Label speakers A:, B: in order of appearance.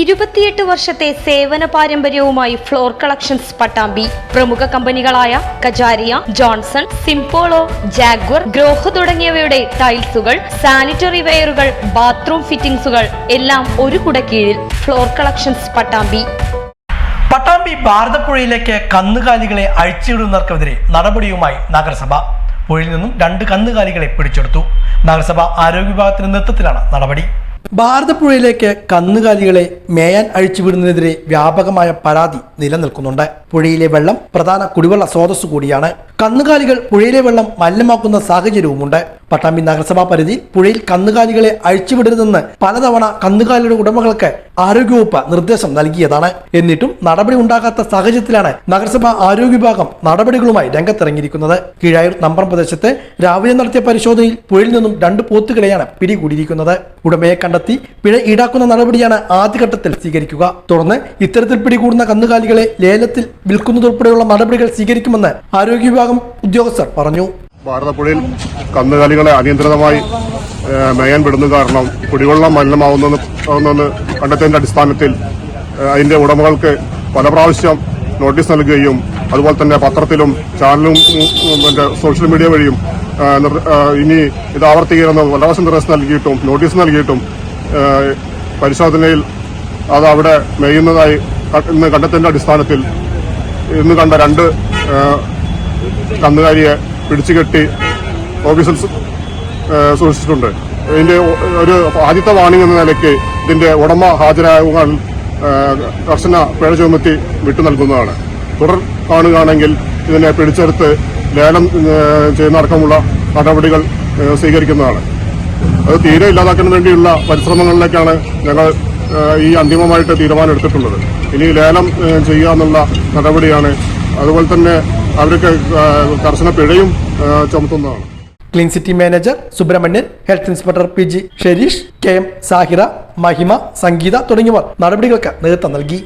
A: ഇരുപത്തിയെട്ട് വർഷത്തെ സേവന പാരമ്പര്യവുമായി ഫ്ലോർ കളക്ഷൻസ് പട്ടാമ്പി. പ്രമുഖ കമ്പനികളായ Kajaria Johnson Simpolo Jaguar Grohe തുടങ്ങിയവയുടെ ടൈൽസുകൾ സാനിറ്ററി വെയറുകൾ ബാത്റൂം ഫിറ്റിംഗ്സുകൾ എല്ലാം ഒരു കുടക്കീഴിൽ ഫ്ലോർ കളക്ഷൻസ് പട്ടാമ്പി.
B: പട്ടാമ്പി ഭാരതപ്പുഴയിലേക്ക് കന്നുകാലികളെ അഴിച്ചുവിടുന്നവർക്കെതിരെ നടപടിയുമായി നഗരസഭ. പുഴയിൽ നിന്നും രണ്ട് കന്നുകാലികളെ പിടിച്ചെടുത്തു. നഗരസഭ ആരോഗ്യ വിഭാഗത്തിന്റെ നേതൃത്വത്തിലാണ് നടപടി. ഭാരതപ്പുഴയിലേക്ക് കന്നുകാലികളെ മേയാൻ അഴിച്ചുവിടുന്നതിനെതിരെ വ്യാപകമായ പരാതി നിലനിൽക്കുന്നുണ്ട്. പുഴയിലെ വെള്ളം പ്രധാന കുടിവെള്ള സ്രോതസ് കൂടിയാണ്. കന്നുകാലികൾ പുഴയിലെ വെള്ളം മലിനമാക്കുന്ന സാഹചര്യവുമുണ്ട്. പട്ടാമ്പി നഗരസഭാ പരിധി പുഴയിൽ കന്നുകാലികളെ അഴിച്ചുവിടരുതെന്ന് പലതവണ കന്നുകാലിയുടെ ഉടമകൾക്ക് ആരോഗ്യവകുപ്പ് നിർദ്ദേശം നൽകിയതാണ്. എന്നിട്ടും നടപടി ഉണ്ടാകാത്ത സാഹചര്യത്തിലാണ് നഗരസഭാ ആരോഗ്യ വിഭാഗം നടപടികളുമായി രംഗത്തിറങ്ങിയിരിക്കുന്നത്. കീഴായൂർ നമ്പർ പ്രദേശത്ത് രാവിലെ നടത്തിയ പരിശോധനയിൽ പുഴയിൽ നിന്നും രണ്ട് പോത്തുകളെയാണ് പിടികൂടിയിരിക്കുന്നത്. ഉടമയെ കണ്ടെത്തി പിഴ ഈടാക്കുന്ന നടപടിയാണ് ആദ്യഘട്ടത്തിൽ സ്വീകരിക്കുക. തുടർന്ന് ഇത്തരത്തിൽ പിടികൂടുന്ന കന്നുകാലികളെ ലേലത്തിൽ വിൽക്കുന്നതുൾപ്പെടെയുള്ള നടപടികൾ സ്വീകരിക്കുമെന്ന് ആരോഗ്യ വിഭാഗം ഉദ്യോഗസ്ഥർ പറഞ്ഞു.
C: ഭാരതപ്പുഴയിൽ കന്നുകാലികളെ അനിയന്ത്രിതമായി മേയാൻ വിടുന്ന കാരണം കുടിവെള്ളം മലിനമാവുന്നെന്ന് കണ്ടെത്തിയതിന്റെ അടിസ്ഥാനത്തിൽ അതിന്റെ ഉടമകൾക്ക് പല പ്രാവശ്യം നോട്ടീസ് നൽകുകയും അതുപോലെ തന്നെ പത്രത്തിലും ചാനലും സോഷ്യൽ മീഡിയ വഴിയും ഇനി ഇത് ആവർത്തിക്കുന്ന പല നിർദ്ദേശം നൽകിയിട്ടും നോട്ടീസ് നൽകിയിട്ടും പരിശോധനയിൽ അത് അവിടെ മേയുന്നതായി ഇന്ന് കണ്ടെത്തിയതിന്റെ അടിസ്ഥാനത്തിൽ ഇന്ന് കണ്ട രണ്ട് കന്നുകാലിയെ പിടിച്ചുകെട്ടി ഓഫീസിൽ സു- സൂക്ഷിച്ചിട്ടുണ്ട്. ഇതിന്റെ ഒരു ആദ്യത്തെ വാണിംഗ് എന്ന നിലയ്ക്ക് ഇതിന്റെ ഉടമ ഹാജരാകുവാൻ ഏഹ് കർശന പിഴ ചുമത്തി വിട്ടു നൽകുന്നതാണ്. തുടർ കാണുകയാണെങ്കിൽ ഇതിനെ പിടിച്ചെടുത്ത് ലേലം ചെയ്യുന്ന അടക്കമുള്ള നടപടികൾ സ്വീകരിക്കുന്നതാണ്. അത് തീരെ ഇല്ലാതാക്കാൻ വേണ്ടിയുള്ള പരിശ്രമങ്ങളിലേക്കാണ് ഞങ്ങൾ ഈ അന്തിമമായിട്ട് തീരുമാനം എടുത്തിട്ടുള്ളത് ഇനി ലേലം ചെയ്യുക എന്നുള്ള നടപടിയാണ്. അതുപോലെ തന്നെ അവർക്ക് കർശന പിഴയും ചുമത്തുന്നതാണ്.
B: Clean city manager Subramanian health inspector P G Sherish K M Sahira Mahima Sangeetha തുടങ്ങിയവർ നടപടികൾക്ക് നേതൃത്വം നൽകി.